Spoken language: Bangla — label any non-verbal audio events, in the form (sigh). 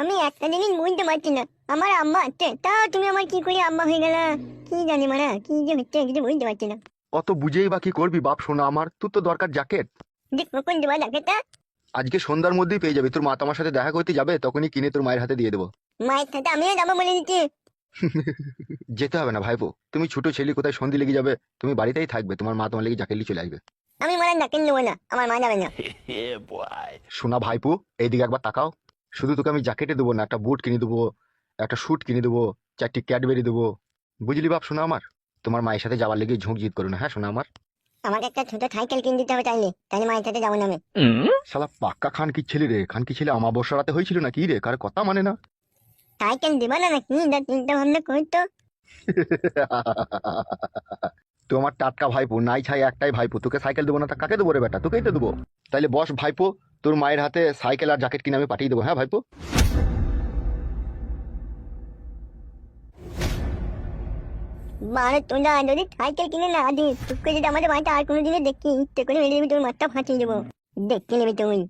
আমি একটা জিনিস বুঝতে পারছি না। আমার আম্মা আছে তাও তুমি আমার কি করে আম্মা হয়ে গেল? কি জানি মানে কি যে হচ্ছে কিছু বুঝতে পারছি না। অত বুঝেই বা কি করবি বাপ শোনা আমার? তোর তো দরকার জ্যাকেট কখন দেওয়া জ্যাকেটটা আজকে সন্ধ্যার মধ্যেই পেয়ে যাবে। তোর মা তোমার সাথে দেখা করতে যাবে তখনই কিনে তোর মায়ের হাতে দিয়ে দেবো। মায়ের সাথে আমিও যাব বলে দিচ্ছি। (laughs) যেতে হবে না ভাইপো। তুমি ছোট ছেলে কোথায় সন্ধি লেগে যাবে? তুমি বাড়িতেই থাকবে তোমার মা তোমার লেগে জ্যাকেট নিয়ে চলে আসবে। আমি মানে জ্যাকেট নেব না আমার মা যাবে না। (laughs) শোনা ভাইপো এইদিকে একবার তাকাও। শুধু তোকে আমি জ্যাকেটে দেবো না একটা বুট কিনে দেবো একটা স্যুট কিনে দেবো চারটি ক্যাডবেরি দেবো। বুঝলি বাপ শোনা আমার? তোমার মায়ের সাথে যাওয়ার লেগে ঝুঁক জিত করো না হ্যাঁ শোনা আমার? আমাকে একটা ছোট সাইকেল কিনে দিতে হবে তাইলে তাহলে মায়ের সাথে যাব না আমি। শালা পাক্কা খান কি ছেলে রে খান কি ছেলে আমাবস্যা রাতে হয়েছিল না কি রে? কার কথা মানে না? সাইকেল দিবা না নাকি? না চিন্তা ভাবনা করতো তোমার টাটকা ভাইপো নাই ছাই একটাই ভাইপো তোকে সাইকেল দেবো না তা কাকে দেবো রে বেটা? তোকেই তো দেবো। তাইলে বস ভাইপো তোর মায়ের হাতে সাইকেল আর জ্যাকেট কিনে আমি পাঠিয়ে দেবো হ্যাঁ ভাইপো? মানে তোমরা যদি সাইকেল কিনে না দিস তোকে যদি আমাদের বাড়িতে আর কোনো দিনে দেখি, ইচ্ছে করে মেরে দিবি, তোর মাথা ফাটিয়ে দেবো। দেখতে নেবে তুই